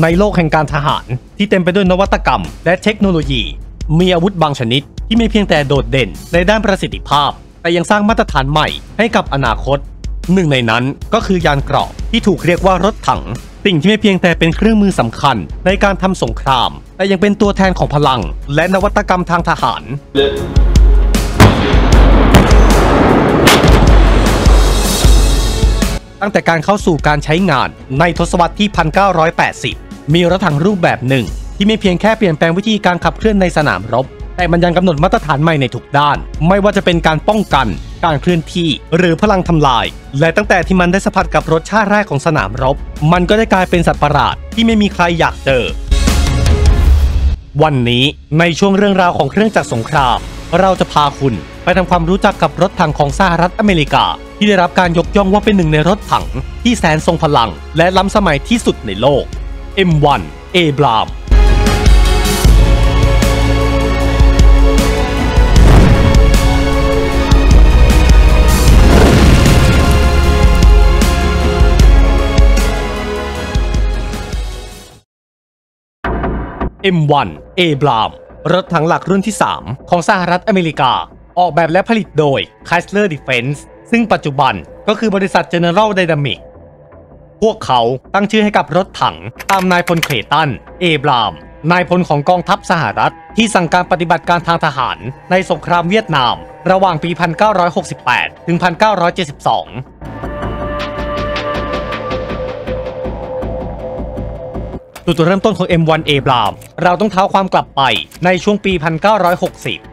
ในโลกแห่งการทหารที่เต็มไปด้วยนวัตกรรม และเทคโนโลยี มีอาวุธบางชนิด ที่ไม่เพียงแต่โดดเด่นในด้านประสิทธิภาพ แต่ยังสร้างมาตรฐานใหม่ให้กับอนาคต หนึ่งในนั้นก็คือยานเกราะที่ถูกเรียกว่ารถถัง สิ่งที่ไม่เพียงแต่เป็นเครื่องมือสำคัญ ในการทำสงคราม แต่ยังเป็นตัวแทนของพลัง และนวัตกรรมทางทหาร ตั้งแต่การเข้าสู่การใช้งานในทศวรรษที่ 1980 มีรถถังรูปแบบหนึ่ง ที่ไม่เพียงแค่เปลี่ยนแปลงวิธีการขับเคลื่อนในสนามรบ แต่มันยังกำหนดมาตรฐานใหม่ในทุกด้าน ไม่ว่าจะเป็นการป้องกัน การเคลื่อนที่ หรือพลังทำลาย และตั้งแต่ที่มันได้สัมผัสกับรสชาติแรกของสนามรบ มันก็ได้กลายเป็นสัตว์ประหลาดที่ไม่มีใครอยากเจอ วันนี้ในช่วงเรื่องราวของเครื่องจักรสงคราม เราจะพาคุณ ไปทำความรู้จักกับรถถังของสหรัฐอเมริกา ที่ได้รับการยกย่องว่าเป็นหนึ่งในรถถัง ที่แสนทรงพลัง และล้ำสมัยที่สุดในโลก M1 Abrams M1 Abrams รถถังหลักรุ่นที่ 3 ของสหรัฐอเมริกา ออกแบบและผลิตโดย Chrysler Defense ซึ่งปัจจุบันก็คือบริษัท General Dynamics พวกเขาตั้งชื่อให้กับรถถังตามนายพลเคลตัน เอบราม นายพลของกองทัพสหรัฐ ที่สั่งการปฏิบัติการทางทหารในสงครามเวียดนาม ระหว่างปี 1968 ถึง 1972 จุดเริ่มต้นของ M1 Abrams เราต้องเท้าความกลับไปในช่วงปี 1960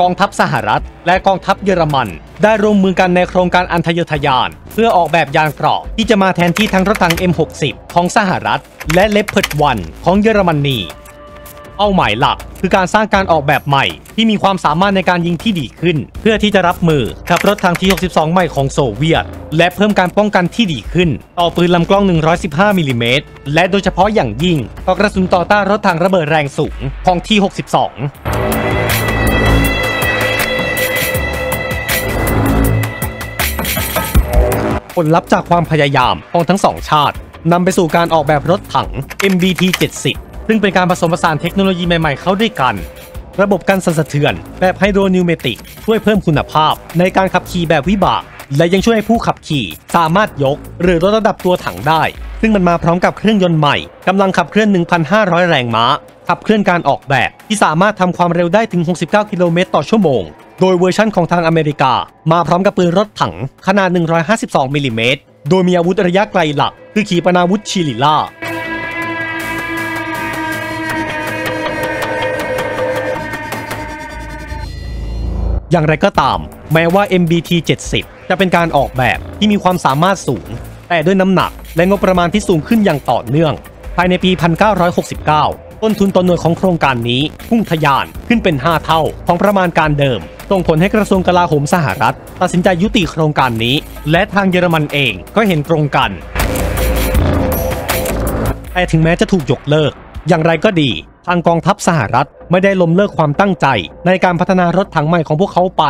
กองทัพสหรัฐ และกองทัพเยอรมัน ได้ร่วมมือกันในโครงการอันทยทยาน เพื่อออกแบบยานเกราะที่จะมาแทนที่ทั้งรถถัง M60 ของสหรัฐ และเลปเพิร์ดวันของเยอรมนีเป้าหมายหลักคือการสร้างการออกแบบใหม่ ที่มีความสามารถในการยิงที่ดีขึ้น เพื่อที่จะรับมือกับรถถังที่ 62 ใหม่ของโซเวียต และเพิ่มการป้องกันที่ดีขึ้น ต่อปืนลำกล้อง 115มิลลิเมตรและโดยเฉพาะอย่างยิ่งต่อกระสุนต่อต้านรถถังระเบิดแรงสูงของที่ 62 ผลลัพธ์จากความพยายามของทั้งสองชาตินำไปสู่การออกแบบรถถัง MBT 70ซึ่งเป็นการผสมผสานเทคโนโลยีใหม่ๆเข้าด้วยกัน ระบบการสั่นสะเทือน แบบไฮโดรนิวเมติกช่วยเพิ่มคุณภาพ ในการขับขี่แบบวิบาก และยังช่วยให้ผู้ขับขี่สามารถยก หรือลดระดับตัวถังได้ ซึ่งมันมาพร้อมกับเครื่องยนต์ใหม่กำลังขับเคลื่อน 1,500 แรงม้าขับเคลื่อนการออกแบบที่สามารถทำความเร็วได้ถึง 69 กิโลเมตรต่อชั่วโมง โดยเวอร์ชั่นของทางอเมริกา มาพร้อมกับปืนรถถังขนาด 152มิลลิเมตรโดยมีอาวุธระยะไกลหลัก คือขีปนาวุธชิลิล่า อย่างไรก็ตาม แม้ว่า MBT 70 จะเป็นการออกแบบที่มีความสามารถสูง แต่ด้วยน้ำหนักและงบประมาณที่สูงขึ้นอย่างต่อเนื่อง ภายในปี 1969 ต้นทุนต่อหน่วยของโครงการนี้พุ่งทะยานขึ้นเป็น 5 เท่าของประมาณการเดิมส่งผลให้กระทรวงกลาโหมสหรัฐ ตัดสินใจยุติโครงการนี้ และทางเยอรมันเองก็เห็นตรงกัน แต่ถึงแม้จะถูกยกเลิก อย่างไรก็ดี ทางกองทัพสหรัฐไม่ได้ล้มเลิกความตั้งใจ ในการพัฒนารถถังใหม่ของพวกเขาไป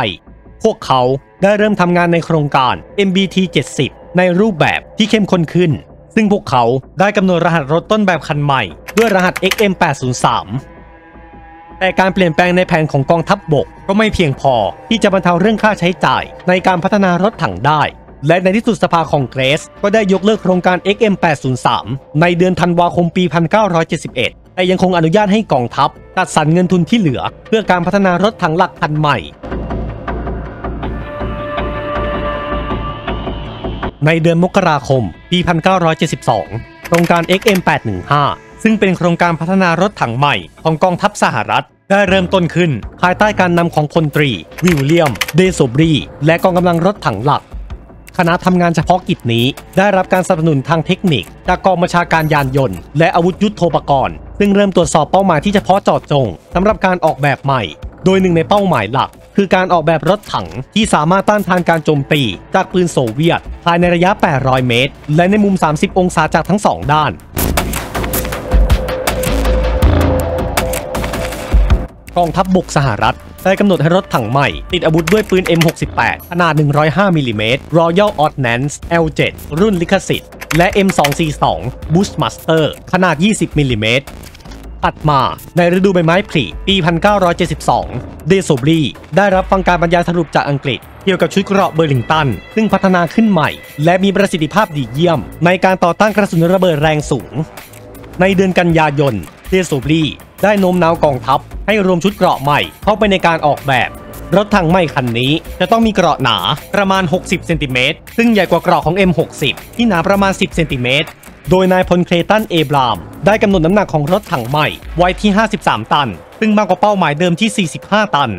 พวกเขาได้เริ่มทำงานในโครงการ MBT 70ในรูปแบบที่เข้มข้นขึ้น ซึ่งพวกเขาได้กำหนดรหัสรถต้นแบบคันใหม่ ด้วยรหัส XM 803 แต่การเปลี่ยนแปลงในแผนของกองทัพบบกก็ไม่เพียงพอที่จะบรรเทาเรื่องค่าใช้จ่ายในการพัฒนารถถังได้ และในที่สุดสภาคองเกรส ก็ได้ยกเลิกโครงการ XM 803 ในเดือนธันวาคมปี 1971 แต่ยังคงอนุญาตให้กองทัพจัดสรรเงินทุนที่เหลือ เพื่อการพัฒนารถถังหลักคันใหม่ ในเดือนมกราคม ปี 1972 โครงการ XM 815 ซึ่งเป็นโครงการพัฒนารถถังใหม่ของกองทัพสหรัฐ ได้เริ่มต้นขึ้น ภายใต้การนำของพลตรี วิลเลียม เดโซบรี และกองกำลังรถถังหลัก คณะทำงานเฉพาะกิจนี้ ได้รับการสนับสนุนทางเทคนิค จากกองบัญชาการยานยนต์ และอาวุธยุโทโธปกรณ์ ซึ่งเริ่มตรวจสอบเป้าหมายที่เฉพาะเจาะจงสำหรับการออกแบบใหม่ โดยหนึ่งในเป้าหมายหลัก คือการออกแบบรถถังที่สามารถต้านทานการโจมตี จากปืนโซเวียต ภายในระยะ 800 เมตร และในมุม 30 องศาจากทั้งสองด้านกองทัพบบกสหรัฐ ได้กำหนดให้รถถังใหม่ ติดอาวุธด้วยปืน M68 ขนาด 105 มิลลิเมตร Royal Ordnance L7 รุ่นลิขสิทธิ์ และ M242 Bushmaster ขนาด 20 มิลลิเมตร ถัดมาในฤดูใบไม้ผลิปี 1972 เดโซบรีได้รับฟังการบรรยายสรุปจากอังกฤษเกี่ยวกับชุดเกราะเบอร์ลิงตัน ซึ่งพัฒนาขึ้นใหม่ และมีประสิทธิภาพดีเยี่ยม ในการต่อต้านกระสุนระเบิดแรงสูง ในเดือนกันยายนเดโซบรีได้โน้มน้าวกองทัพ ให้รวมชุดเกราะใหม่เข้าไปในการออกแบบ รถถังใหม่คันนี้จะต้องมีเกราะหนาประมาณ 60 เซนติเมตรซึ่งใหญ่กว่าเกราะของ M60 ที่หนาประมาณ 10 เซนติเมตร โดยนายพลเคลตันเอบราม ได้กำหนดน้ำหนักของรถถังใหม่ไว้ที่ 53 ตัน ซึ่งมากกว่าเป้าหมายเดิมที่ 45 ตัน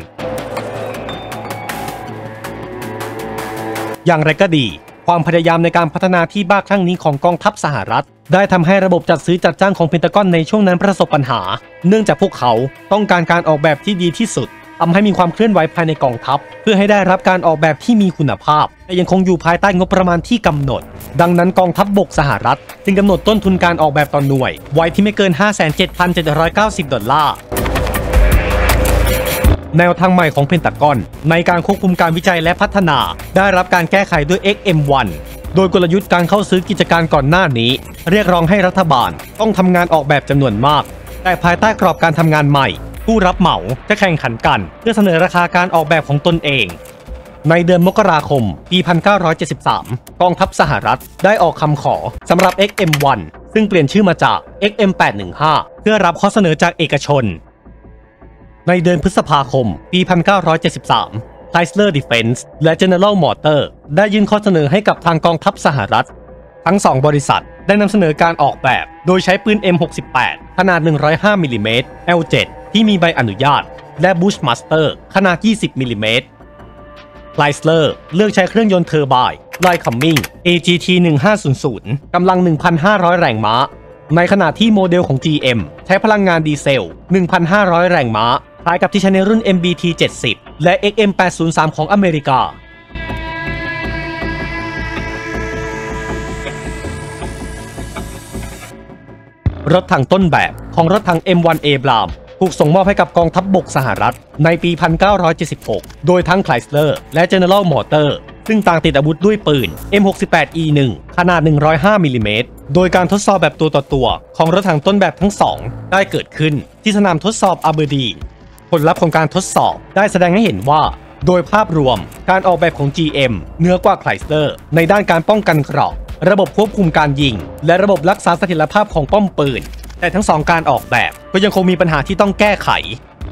อย่างไรก็ดี ความพยายามในการพัฒนาที่บ้าครั้งนี้ของกองทัพสหรัฐ ได้ทำให้ระบบจัดซื้อจัดจ้างของเพนตากอนในช่วงนั้นประสบปัญหา เนื่องจากพวกเขาต้องการการออกแบบที่ดีที่สุด ทำให้มีความเคลื่อนไหวภายในกองทัพ เพื่อให้ได้รับการออกแบบที่มีคุณภาพแต่ยังคงอยู่ภายใต้งบประมาณที่กำหนด ดังนั้นกองทัพบบกสหรัฐ จึงกำหนดต้นทุนการออกแบบต่อหน่วย ไว้ที่ไม่เกิน 57,790 ดอลลาร์แนวทางใหม่ของเพนตากอน ในการควบคุมการวิจัยและพัฒนา ได้รับการแก้ไขด้วย XM1 โดยกลยุทธ์การเข้าซื้อกิจการก่อนหน้านี้ เรียกร้องให้รัฐบาลต้องทำงานออกแบบจำนวนมาก แต่ภายใต้กรอบการทำงานใหม่ ผู้รับเหมาจะแข่งขันกัน เพื่อเสนอราคาการออกแบบของตนเอง ในเดือนมกราคม ปี 1973 กองทัพสหรัฐได้ออกคำขอสำหรับ XM1 ซึ่งเปลี่ยนชื่อมาจาก XM815 เพื่อรับข้อเสนอจากเอกชน ในเดือนพฤษภาคม ปี 1973 Chrysler Defense และ General Motors ได้ยื่นข้อเสนอให้กับทางกองทัพสหรัฐ ทั้งสองบริษัทได้นำเสนอการออกแบบ โดยใช้ปืน M68 ขนาด 105มิลลิเมตร L7 ที่มีใบอนุญาต และ Bushmaster ขนาด 20มิลลิเมตร Chrysler เลือกใช้เครื่องยนต์เทอร์ไบน์ไลคัมมิง AGT 1500กำลัง 1,500 แรงม้า ในขณะที่โมเดลของ GM ใช้พลังงานดีเซล 1,500 แรงม้าคล้ายกับที่ใช้ในรุ่น MBT 70 และ XM 803ของอเมริการถถังต้นแบบของรถถัง M1 a b r a m ถูกส่งมอบให้กับกองทัพบบกสหรัฐ ในปี 1976 โดยทั้ง Chrysler และ General Motors ซึ่งต่างติดอาวุธด้วยปืน M68E1 ขนาด 105มิลลิเมตร โดยการทดสอบแบบตัวต่อตัว ของรถถังต้นแบบทั้งสอง ได้เกิดขึ้นที่สนามทดสอบอาเบอร์ดีน ผลลัพธ์ของการทดสอบได้แสดงให้เห็นว่า โดยภาพรวมการออกแบบของ GM เหนือกว่า Chrysler ในด้านการป้องกันเกราะระบบควบคุมการยิง และระบบรักษาเสถียรภาพของป้อมปืน แต่ทั้งสองการออกแบบก็ยังคงมีปัญหาที่ต้องแก้ไข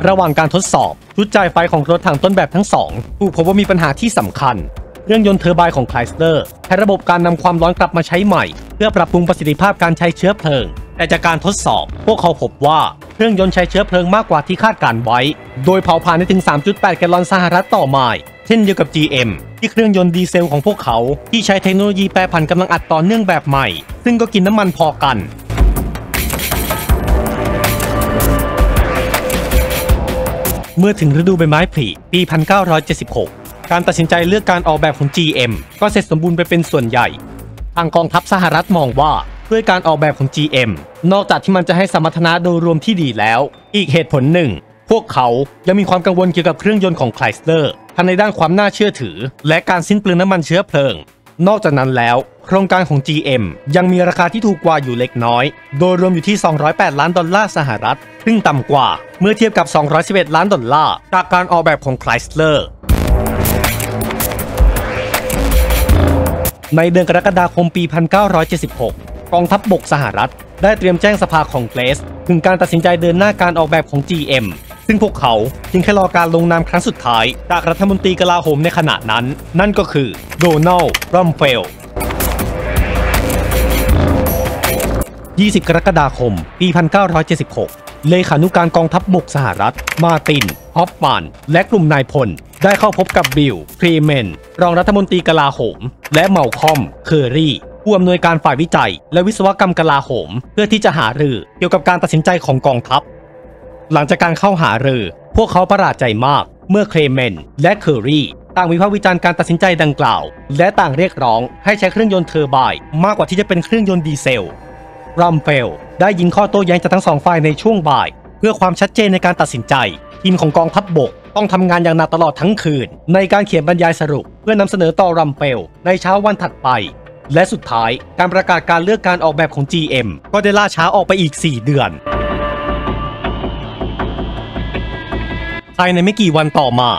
ระหว่างการทดสอบชุดจ่ายไฟของรถถังต้นแบบทั้งสองถูกพบว่ามีปัญหาที่สำคัญเครื่องยนต์เทอร์ไบน์ของ Chrysler ใช้ระบบการนำความร้อนกลับมาใช้ใหม่ เพื่อปรับปรุงประสิทธิภาพการใช้เชื้อเพลิง แต่จากการทดสอบ พวกเขาพบว่าเครื่องยนต์ใช้เชื้อเพลิงมากกว่าที่คาดการไว้ โดยเผาผลาญได้ถึง 3.8 แกลลอนสหรัฐต่อไมล์เช่นเดียวกับ GM ที่เครื่องยนต์ดีเซลของพวกเขาที่ใช้เทคโนโลยีแปรผันกำลังอัดต่อเนื่องแบบใหม่ ซึ่งก็กินน้ำมันพอกัน เมื่อถึงฤดูใบไม้ผลิปี 1976 การตัดสินใจเลือกการออกแบบของ GM ก็เสร็จสมบูรณ์ไปเป็นส่วนใหญ่ ทางกองทัพสหรัฐมองว่าด้วยการออกแบบของ GM นอกจากที่มันจะให้สมรรถนะโดยรวมที่ดีแล้ว อีกเหตุผลหนึ่ง พวกเขายังมีความกังวลเกี่ยวกับเครื่องยนต์ของ Chrysler ทั้งในด้านความน่าเชื่อถือ และการสิ้นเปลืองน้ำมันเชื้อเพลิง นอกจากนั้นแล้ว โครงการของ GM ยังมีราคาที่ถูกกว่าอยู่เล็กน้อย โดยรวมอยู่ที่ 208 ล้านดอลลาร์สหรัฐ ซึ่งต่ำกว่า เมื่อเทียบกับ 211 ล้านดอลลาร์จากการออกแบบของ Chrysler ในเดือนกรกฎาคมปี 1976 กองทัพบบกสหรัฐ ได้เตรียมแจ้งสภาคองเกรสถึงการตัดสินใจเดินหน้าการออกแบบของ GM ซึ่งพวกเขาเพียงแค่รอการลงนามครั้งสุดท้าย จากรัฐมนตรีกลาโหมในขณะนั้น นั่นก็คือโดนัลด์รัมเฟล 20 กรกฎาคม ปี 1976 เลขานุการกองทัพบบกสหรัฐ มาร์ติน ฮอฟมันและกลุ่มนายพล ได้เข้าพบกับบิลพรีเมน รองรัฐมนตรีกลาโหม และเมาคอม เคอรี่ผู้อำนวยการฝ่ายวิจัย และวิศวกรรมกลาโหม เพื่อที่จะหารือเกี่ยวกับการตัดสินใจของกองทัพ หลังจากการเข้าหารือ พวกเขาประหลาดใจมาก เมื่อเคลเมนและเคอรี่ต่างวิพากษ์วิจารณ์การตัดสินใจดังกล่าว และต่างเรียกร้องให้ใช้เครื่องยนต์เทอร์ไบน์มากกว่าที่จะเป็นเครื่องยนต์ดีเซล รัมเฟลได้ยิงข้อโต้แย้งจากทั้งสองฝ่ายในช่วงบ่าย เพื่อความชัดเจนในการตัดสินใจ ทีมของกองทัพบบกต้องทำงานอย่างหนักตลอดทั้งคืน ในการเขียนบรรยายสรุป เพื่อนำเสนอต่อรัมเฟลในเช้าวันถัดไป และสุดท้ายการประกาศการเลือกการออกแบบของ GM ก็ได้ล่าช้าออกไปอีก 4 เดือนภายในไม่กี่วันต่อมา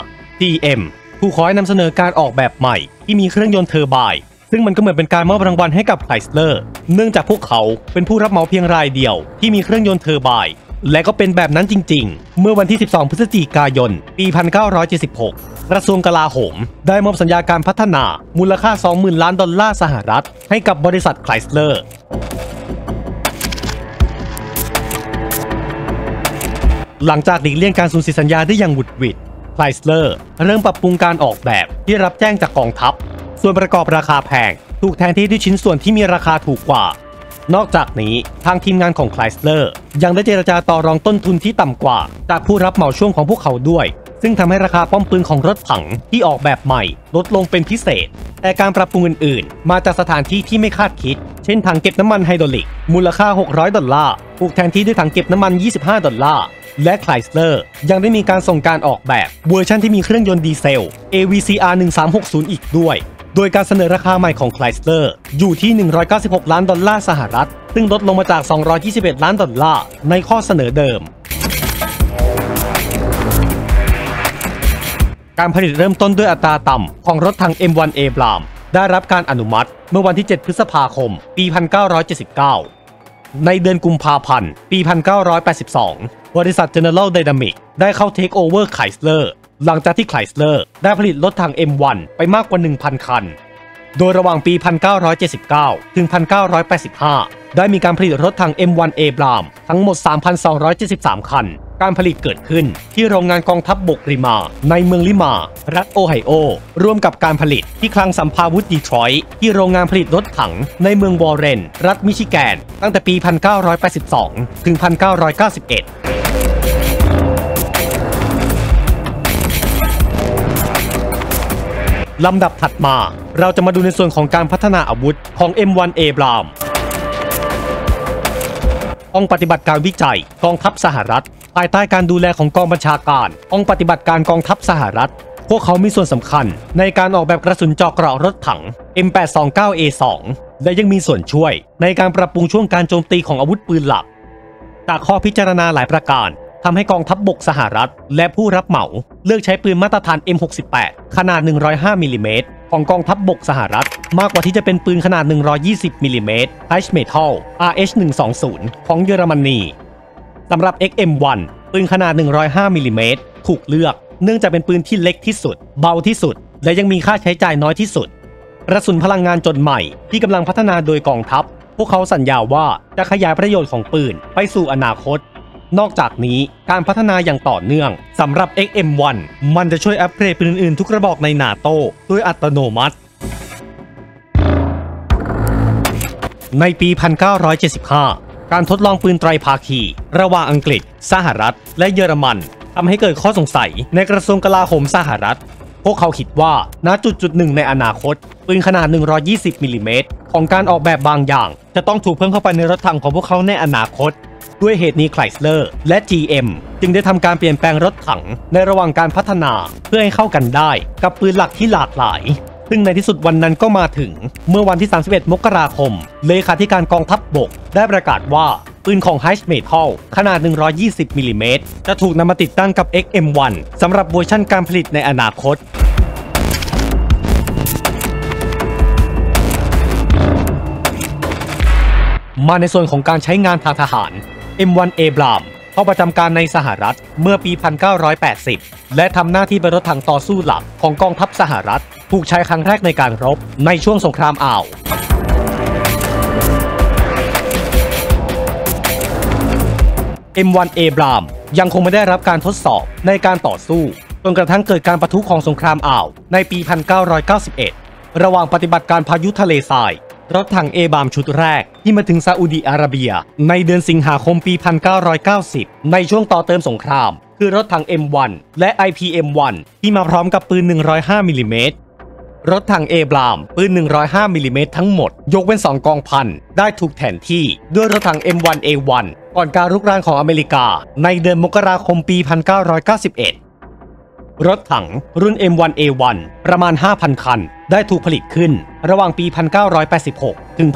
GM ผู้ขอให้นำเสนอการออกแบบใหม่ ที่มีเครื่องยนต์เทอร์ไบน์ ซึ่งมันก็เหมือนเป็นการมอบรางวัลให้กับไคลสเลอร์ เนื่องจากพวกเขาเป็นผู้รับเหมาเพียงรายเดียว ที่มีเครื่องยนต์เทอร์ไบน์และก็เป็นแบบนั้นจริง ๆ เมื่อวันที่ 12 พฤศจิกายน ปี 1976 กระทรวงกลาโหม ได้มอบสัญญาการพัฒนามูลค่า 20,000 ล้านดอลลาร์สหรัฐ ให้กับบริษัทไคลสเลอร์หลังจากหลีกเลี่ยงการสูญเสียสัญญาได้อย่างหวุดหวิด คลสเลอร์เริ่มปรับปรุงการออกแบบที่รับแจ้งจากกองทัพ ส่วนประกอบราคาแพง ถูกแทนที่ด้วยชิ้นส่วนที่มีราคาถูกกว่า นอกจากนี้ทางทีมงานของไคลสเลอร์ยังได้เจรจาต่อรองต้นทุนที่ต่ำกว่า จากผู้รับเหมาช่วงของพวกเขาด้วย ซึ่งทำให้ราคาป้อมปืนของรถถังที่ออกแบบใหม่ ลดลงเป็นพิเศษ แต่การปรับปรุงอื่นๆ มาจากสถานที่ที่ไม่คาดคิด เช่นถังเก็บน้ำมันไฮดรอลิก มูลค่า 600 ดอลลาร์ถูกแทนที่ด้วยถังเก็บน้ำมัน 25 ดอลลาร์ และไคลสเลอร์ยังได้มีการส่งการออกแบบเวอร์ชันที่มีเครื่องยนต์ดีเซล AVCR 1360 อีกด้วย โดยการเสนอราคาใหม่ของไคลสเลอร์อยู่ที่ 196 ล้านดอลลาร์สหรัฐ ซึ่งลดลงมาจาก 221 ล้านดอลลาร์ในข้อเสนอเดิมการผลิตเริ่มต้นด้วยอัตราต่ำของรถถัง M1 a b r a m ได้รับการอนุมัติเมื่อวันที่ 7 พฤษภาคม ปี 1979 ในเดือนกุมภาพันธ์ ปี 1982 บริษัท General Dynamics ได้เข้าเทคโอเวอร์ไคลสเลอร์หลังจากที่ไคลสเลอร์ได้ผลิตรถถัง M1 ไปมากกว่า 1,000 คัน โดยระหว่างปี 1979 ถึง 1985 ได้มีการผลิตรถถัง M1 a b r a m ทั้งหมด 3,273 คัน การผลิตเกิดขึ้น ที่โรงงานกองทัพบบกริมา ในเมืองลิมา รัฐโอไฮโอ ร่วมกับการผลิตที่คลังสัมภาวุธดีทรอยต์ที่โรงงานผลิตรถถัง ในเมืองวอร์เรน รัฐมิชิแกน ตั้งแต่ปี 1982 ถึง 1991ลำดับถัดมา เราจะมาดูในส่วนของการพัฒนาอาวุธของ M1 a b r a m องปฏิบัติการวิจัยกองทัพสหรัฐ ภายใต้การดูแลของกองบัญชาการองค์ปฏิบัติการกองทัพสหรัฐ พวกเขามีส่วนสำคัญ ในการออกแบบกระสุนเจาะเกราะรถถัง M829A2 และยังมีส่วนช่วย ในการปรับปรุงช่วงการโจมตีของอาวุธปืนหลัก จากข้อพิจารณาหลายประการทำให้กองทัพบบกสหรัฐ และผู้รับเหมาเลือกใช้ปืนมาตรฐาน M68 ขนาด 105มิลลิเมตรของกองทัพบบกสหรัฐ มากกว่าที่จะเป็นปืนขนาด 120มิลลิเมตร H Metal RH120 ของเยอรมนี สำหรับ XM1 ปืนขนาด 105มิลลิเมตรถูกเลือก เนื่องจากเป็นปืนที่เล็กที่สุด เบาที่สุด และยังมีค่าใช้จ่ายน้อยที่สุดกระสุนพลังงานจนใหม่ที่กำลังพัฒนาโดยกองทัพ พวกเขาสัญญาว่าจะขยายประโยชน์ของปืนไปสู่อนาคต นอกจากนี้การพัฒนาอย่างต่อเนื่องสำหรับ XM1 มันจะช่วยอัปเกรดปืนอื่นๆ ทุกกระบอกในนาโต้ด้วยอัตโนมัติ ในปี 1975 การทดลองปืนไตรภาคี ระหว่างอังกฤษ สหรัฐ และเยอรมันทำให้เกิดข้อสงสัยในกระทรวงกลาโหมสหรัฐ พวกเขาคิดว่าณจุดจุดหนึ่งในอนาคต ปืนขนาด 120มิลลิเมตรของการออกแบบบางอย่าง จะต้องถูกเพิ่มเข้าไปในรถถังของพวกเขาในอนาคต ด้วยเหตุนี้ไคลสเลอร์และ GM จึงได้ทำการเปลี่ยนแปลงรถถังในระหว่างการพัฒนาเพื่อให้เข้ากันได้กับปืนหลักที่หลากหลาย ซึ่งในที่สุดวันนั้นก็มาถึง เมื่อวันที่ 31 มกราคม เลขาธิการกองทัพบบก ได้ประกาศว่าปืนของ h Metal ขนาด 120 มิลลิเมตร จะถูกนำมาติดตั้งกับ XM1 สำหรับเวอร์ชันการผลิตในอนาคตมาในส่วนของการใช้งานทางทหาร M1 a b r a m เข้าประจำการในสหรัฐเมื่อปี 1980 และทำหน้าที่เป็นรถถังต่อสู้หลักของกองทัพสหรัฐ ถูกใช้ครั้งแรกในการรบในช่วงสงครามอ่าว M1 a b r a m ยังคงไม่ได้รับการทดสอบในการต่อสู้จนกระทั่งเกิดการประทุของสงครามอ่าวในปี 1991 ระหว่างปฏิบัติการพายุทะเลทราย รถถังเอบามชุดแรก ที่มาถึงซาอุดีอาระเบีย ในเดือนสิงหาคมปี 1990 ในช่วงต่อเติมสงคราม คือรถถัง M1 และ IPM1 ที่มาพร้อมกับปืน 105มิลลิเมตรรถถังเอบราม ปืน 105มิลลิเมตรทั้งหมด ยกเว้น 2 กองพัน ได้ถูกแทนที่ ด้วยรถถัง M1A1 ก่อนการรุกรานของอเมริกา ในเดือนมกราคมปี 1991 รถถังรุ่น M1A1 ประมาณ 5,000 คัน ได้ถูกผลิตขึ้น ระหว่างปี 1986 ถึง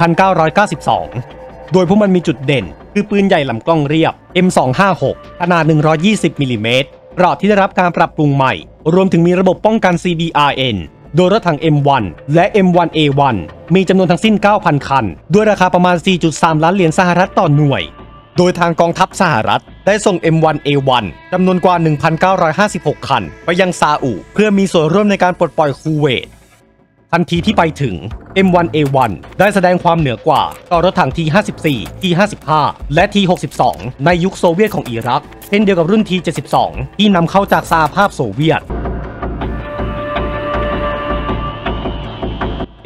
1992 โดยพวกมันมีจุดเด่น คือปืนใหญ่ลำกล้องเรียบ M256 ขนาด 120 มิลลิเมตรเกราะที่ได้รับการปรับปรุงใหม่ รวมถึงมีระบบป้องกัน CBRN โดยรถถัง M1 และ M1A1 มีจำนวนทั้งสิ้น 9,000 คัน ด้วยราคาประมาณ 4.3 ล้านเหรียญสหรัฐต่อหน่วย โดยทางกองทัพสหรัฐ ได้ส่ง M1A1 จำนวนกว่า 1,956 คัน ไปยังซาอุเพื่อมีส่วนร่วมในการปลดปล่อยคูเวตทันทีที่ไปถึง M1A1 ได้แสดงความเหนือกว่า ต่อรถถัง T54 T55 และ T62 ในยุคโซเวียตของอิรัก เช่นเดียวกับรุ่น T72 ที่นำเข้าจากสหภาพโซเวียต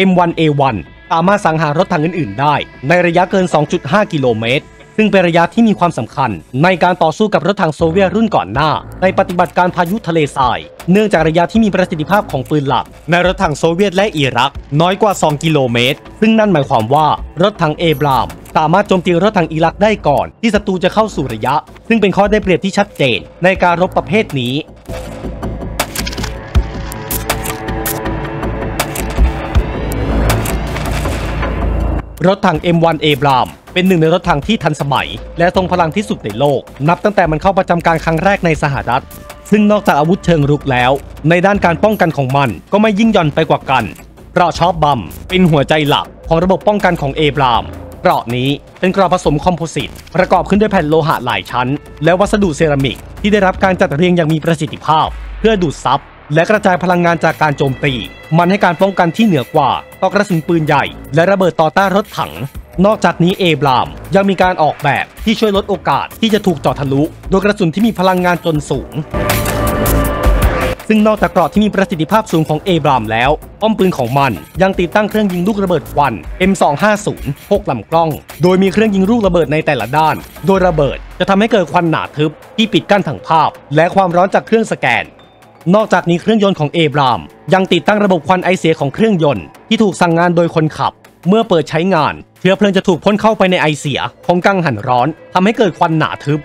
M1A1 สามารถสังหารรถถังอื่น ๆ ได้ ในระยะเกิน 2.5 กิโลเมตร ซึ่งเป็นระยะที่มีความสำคัญ ในการต่อสู้กับรถถังโซเวียตรุ่นก่อนหน้า ในปฏิบัติการพายุทะเลทราย เนื่องจากระยะที่มีประสิทธิภาพของปืนหลัก ในรถถังโซเวียตและอิรัก น้อยกว่า 2 กิโลเมตร ซึ่งนั่นหมายความว่ารถถังเอบรามสามารถโจมตีรถถังอิรักได้ก่อน ที่ศัตรูจะเข้าสู่ระยะ ซึ่งเป็นข้อได้เปรียบที่ชัดเจน ในการรบประเภทนี้ รถถัง M1 a b r a m เป็นหนึ่งในรถถังที่ทันสมัย และทรงพลังที่สุดในโลก นับตั้งแต่มันเข้าประจำการครั้งแรกในสหรัฐ ซึ่งนอกจากอาวุธเชิงรุกแล้ว ในด้านการป้องกันของมันก็ไม่ยิ่งหย่อนไปกว่ากันเกราะชอบบัมเป็นหัวใจหลักของระบบป้องกันของ a b r a m เกราะนี้เป็นเกราะผสมคอมโพสิต ประกอบขึ้นด้วยแผ่นโลหะหลายชั้น และวัสดุเซรามิกที่ได้รับการจัดเรียงอย่างมีประสิทธิภาพ เพื่อดูดซับ และกระจายพลังงานจากการโจมตี มันให้การป้องกันที่เหนือกว่าต่อกระสุนปืนใหญ่ และระเบิดต่อต้านรถถัง นอกจากนี้เอบรามยังมีการออกแบบที่ช่วยลดโอกาสที่จะถูกเจาะทะลุโดยกระสุนที่มีพลังงานจนสูง ซึ่งนอกจากเกราะที่มีประสิทธิภาพสูงของเอบรามแล้วป้อมปืนของมันยังติดตั้งเครื่องยิงลูกระเบิดควัน M250 6ลำกล้อง โดยมีเครื่องยิงลูกระเบิดในแต่ละด้าน โดยระเบิดจะทำให้เกิดควันหนาทึบที่ปิดกั้นถังภาพ และความร้อนจากเครื่องสแกน นอกจากนี้เครื่องยนต์ของเอบราม ยังติดตั้งระบบควันไอเสียของเครื่องยนต์ที่ถูกสั่งงานโดยคนขับ เมื่อเปิดใช้งาน เชื้อเพลิงจะถูกพ่นเข้าไปในไอเสียของกังหันร้อนทำให้เกิดควันหนาทึบ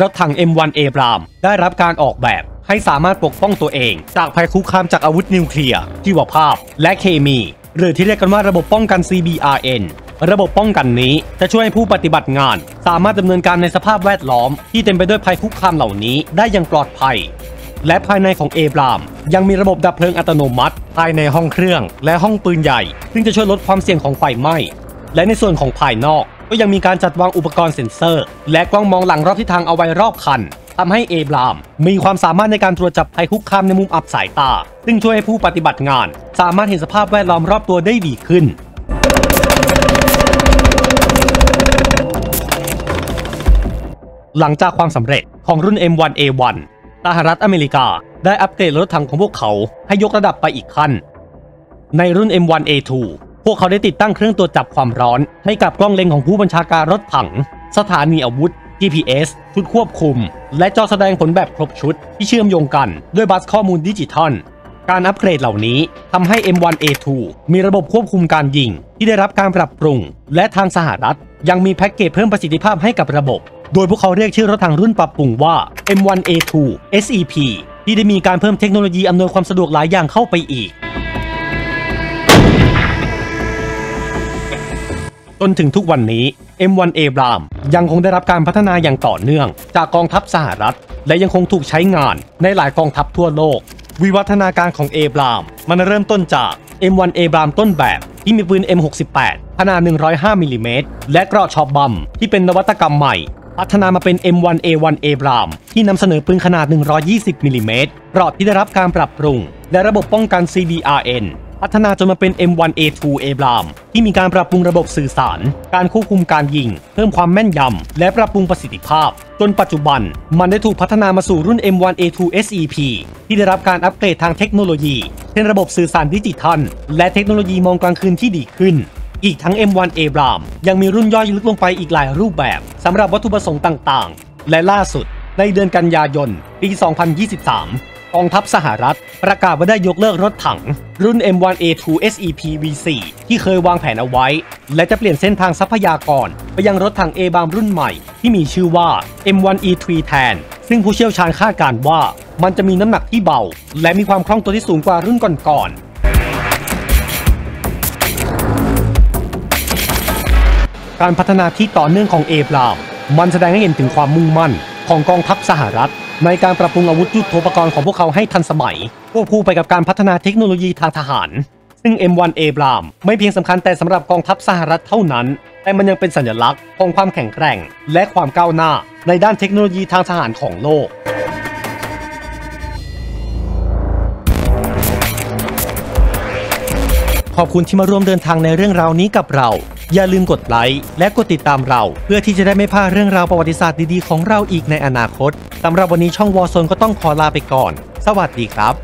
รถถัง M1 a b r a m ได้รับการออกแบบให้สามารถปกป้องตัวเอง จากภัยคุกคามจากอาวุธนิวเคลียร์ชีวภาพ และเคมี หรือที่เรียกกันว่าระบบป้องกัน CBRN ระบบป้องกันนี้จะช่วยให้ผู้ปฏิบัติงาน สามารถดำเนินการในสภาพแวดล้อม ที่เต็มไปด้วยภัยคุกคามเหล่านี้ได้อย่างปลอดภัย และภายในของเอบราม ยังมีระบบดับเพลิงอัตโนมัติ ภายในห้องเครื่อง และห้องปืนใหญ่ ซึ่งจะช่วยลดความเสี่ยงของไฟไหม้ และในส่วนของภายนอก ก็ยังมีการจัดวางอุปกรณ์เซ็นเซอร์ และกล้องมองหลังรอบทิศทางเอาไว้รอบคันทำให้เอบราม มีความสามารถในการตรวจจับภัยคุกคามในมุมอับสายตา ซึ่งช่วยให้ผู้ปฏิบัติงาน สามารถเห็นสภาพแวดล้อมรอบตัวได้ดีขึ้น หลังจากความสำเร็จของรุ่น M1A1 สหรัฐอเมริกาได้อัปเกรดรถถังของพวกเขาให้ยกระดับไปอีกขั้น ในรุ่น M1A2 พวกเขาได้ติดตั้งเครื่องตรวจจับความร้อน ให้กับกล้องเล็งของผู้บัญชาการรถถัง สถานีอาวุธ GPS ชุดควบคุม และจอแสดงผลแบบครบชุดที่เชื่อมโยงกันด้วยบัสข้อมูลดิจิทัล การอัปเกรดเหล่านี้ทำให้ M1A2 มีระบบควบคุมการยิง ที่ได้รับการปรับปรุง และทางสหรัฐ ยังมีแพ็กเกจเพิ่มประสิทธิภาพให้กับระบบ โดยพวกเขาเรียกชื่อรถถังรุ่นปรับปรุงว่า M1A2 SEP ที่ได้มีการเพิ่มเทคโนโลยีอำนวยความสะดวกหลายอย่างเข้าไปอีกจนถึงทุกวันนี้ M1 a b r a m ยังคงได้รับการพัฒนาอย่างต่อเนื่อง จากกองทัพสหรัฐ และยังคงถูกใช้งานในหลายกองทัพทั่วโลก วิวัฒนาการของ a b r a m มันเริ่มต้นจาก M1 a b r a m ต้นแบบที่มีปืน M68 ขนาด 105มิลลิเมตรและกระชอปบัมที่เป็นนวัตกรรมใหม่ พัฒนามาเป็น M1A1 a b r a m ที่นำเสนอปืนขนาด 120มิลลิเมตรเกราะที่ได้รับการปรับปรุง และระบบป้องกัน CBRN พัฒนาจนมาเป็น M1A2 a b r a m ที่มีการปรับปรุงระบบสื่อสาร การควบคุมการยิง เพิ่มความแม่นยำ และปรับปรุงประสิทธิภาพ จนปัจจุบัน มันได้ถูกพัฒนามาสู่รุ่น M1A2 SEP ที่ได้รับการอัปเกรดทางเทคโนโลยี เช่นระบบสื่อสารดิจิทัล และเทคโนโลยีมองกลางคืนที่ดีขึ้น อีกทั้ง M1 a b r a m ยังมีรุ่นย่อยลึกลงไปอีกหลายรูปแบบสำหรับวัตถุประสงค์ต่างๆ และล่าสุด ในเดือนกันยายน ปี 2023 กองทัพสหรัฐ ประกาศว่าได้ยกเลิกรถถัง รุ่น M1A2 SEP V4 ที่เคยวางแผนเอาไว้ และจะเปลี่ยนเส้นทางทรัพยากร ไปยังรถถัง A บามรุ่นใหม่ ที่มีชื่อว่า M1E3 แทน ซึ่งผู้เชี่ยวชาญคาดการณ์ว่า มันจะมีน้ำหนักที่เบา และมีความคล่องตัวที่สูงกว่ารุ่นก่อนๆ การพัฒนาที่ต่อเนื่องของเอฟรามมันแสดงให้เห็นถึงความมุ่งมั่นของกองทัพสหรัฐ ในการปรับปรุงอาวุธยุทโธปกรณ์ของพวกเขาให้ทันสมัยควบคู่ไปกับการพัฒนาเทคโนโลยีทางทหาร ซึ่ง M1 a b r a m ไม่เพียงสำคัญแต่สำหรับกองทัพสหรัฐเท่านั้น แต่มันยังเป็นสัญลักษณ์ของความแข็งแกร่ง และความก้าวหน้า ในด้านเทคโนโลยีทางทหารของโลกขอบคุณที่มาร่วมเดินทางในเรื่องราวนี้กับเรา อย่าลืมกดไลค์และกดติดตามเรา เพื่อที่จะได้ไม่พลาดเรื่องราวประวัติศาสตร์ดีๆของเราอีกในอนาคตสำหรับวันนี้ช่องวอลโซนก็ต้องขอลาไปก่อน สวัสดีครับ